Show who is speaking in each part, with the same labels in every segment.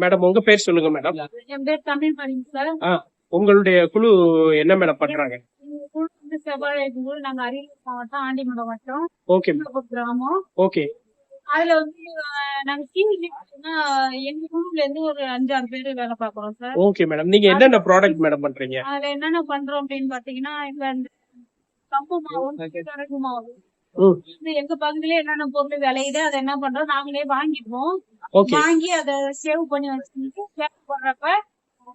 Speaker 1: Madam உங்க பேர் சொல்லுங்க மேடம்.
Speaker 2: என் பேர் தமிழ் மணிங்க சார்.
Speaker 1: உங்களுடைய குழு என்ன மேடம் பண்றாங்க?
Speaker 2: குழு வந்து செவ்வாழை குழு நாங்க அரியலூர் மாவட்டம் ஆண்டிமடம் வட்டம்.
Speaker 1: ஓகே
Speaker 2: கிராமம்.
Speaker 1: ஓகே.
Speaker 2: அதுல வந்து நாங்க கீழ் எங்க குழுல இருந்து ஒரு அஞ்சாறு பேர் வேலை பாக்குறோம் சார்
Speaker 1: ஓகே மேடம் நீங்க என்னென்ன ப்ராடக்ட் மேடம் பண்றீங்க?
Speaker 2: அதுல என்னென்ன பண்றோம் அப்படின்னு பாத்தீங்கன்னா இப்ப இந்த கம்பு மாவு கரகு மாவு.
Speaker 1: ம்.
Speaker 2: இது எங்க பகுதியில என்னென்ன பொருள் விளையுது அதை என்ன பண்றோம் நாங்களே வாங்கிப்போம்.
Speaker 1: ஓகே
Speaker 2: வாங்கி அதை சேவ் பண்ணி வச்சுக்கிட்டு சேவ் பண்றப்ப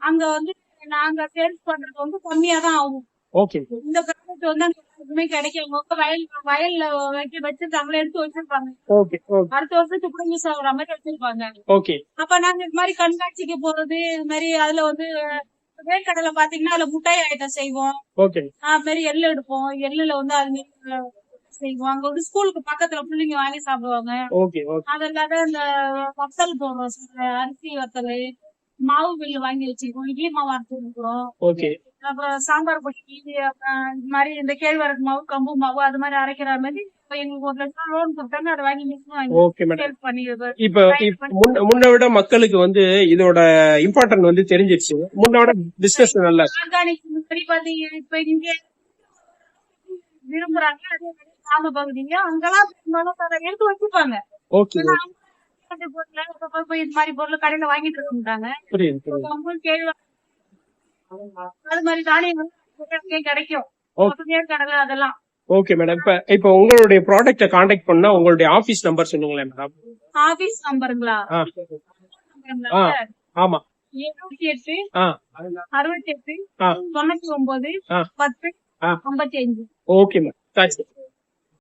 Speaker 2: அங்க வந்து நாங்க சேல்ஸ் பண்றது வந்து கம்மியா தான் ஆகும்.
Speaker 1: ஓகே
Speaker 2: இந்த ப்ராடக்ட் வந்து அங்க எதுவுமே கிடைக்கும் வயல் வயல்ல வைக்க வச்சிருக்காங்களே எடுத்து வச்சிருப்பாங்க. அடுத்த வருஷத்துக்கு கூட யூஸ் ஆகுற மாதிரி வச்சிருப்பாங்க. அப்ப நாங்க இது மாதிரி கண்காட்சிக்கு போறது இது மாதிரி அதுல வந்து வேர்க்கடலை பாத்தீங்கன்னா அதுல முட்டாய் ஐட்டம் செய்வோம். அது மாதிரி எள்ளு எடுப்போம். எள்ளுல வந்து அது செய்வோம். அங்க வந்து ஸ்கூலுக்கு பக்கத்துல பிள்ளைங்க வாங்கி சாப்பிடுவாங்க. அது இல்லாத இந்த வத்தல் போடுறோம் அரிசி வத்தல். மாவு பில்லு வாங்கி வச்சிருக்கோம் இட்லி மாவு அரைச்சி இருக்கிறோம்
Speaker 1: ஓகே.
Speaker 2: அப்புறம் சாம்பார் பொடி அப்புறம் இது மாதிரி இந்த கேழ்வரகு மாவு கம்பு மாவு அது மாதிரி அரைக்கிற மாதிரி எங்களுக்கு ஒரு லட்சம் லோன் கொடுத்தாங்க. அதை வாங்கி மிஷின்
Speaker 1: முன்ன விட மக்களுக்கு வந்து இதோட இம்பார்ட்டன்ட் வந்து தெரிஞ்சிருச்சு. முன்ன விட பிசினஸ் நல்லா
Speaker 2: இப்ப இங்க விரும்புறாங்க. அதே மாதிரி கிராம பகுதிங்க. அங்கெல்லாம் எடுத்து வச்சுப்பாங்க.
Speaker 1: ஓகே.
Speaker 2: இந்த பொருளை இப்ப போய் இது மாதிரி பொருள் கடையில வாங்கிட்டு இருக்க மாட்டாங்க.
Speaker 1: புரியுது புரியுது.
Speaker 2: கம்பு கேழ்வரகு அது மாதிரி தானியங்கள் கிடைக்கும். கடலை அதெல்லாம்.
Speaker 1: Okay madam. இப்ப இப்ப உங்களுடைய ப்ராடக்ட்ட காண்டாக்ட் பண்ணா உங்களுடைய ஆபீஸ் நம்பர் சொல்லுங்களேன் மேடம்.
Speaker 2: ஆபீஸ் நம்பருங்களா?
Speaker 1: ஆமா.
Speaker 2: எழுபத்தி எட்டு அறுபத்தி எட்டு. தொண்ணூத்தி ஒன்பது. பத்து. ஐம்பத்தி அஞ்சு
Speaker 1: ஓகே மேம் தேங்க்ஸ்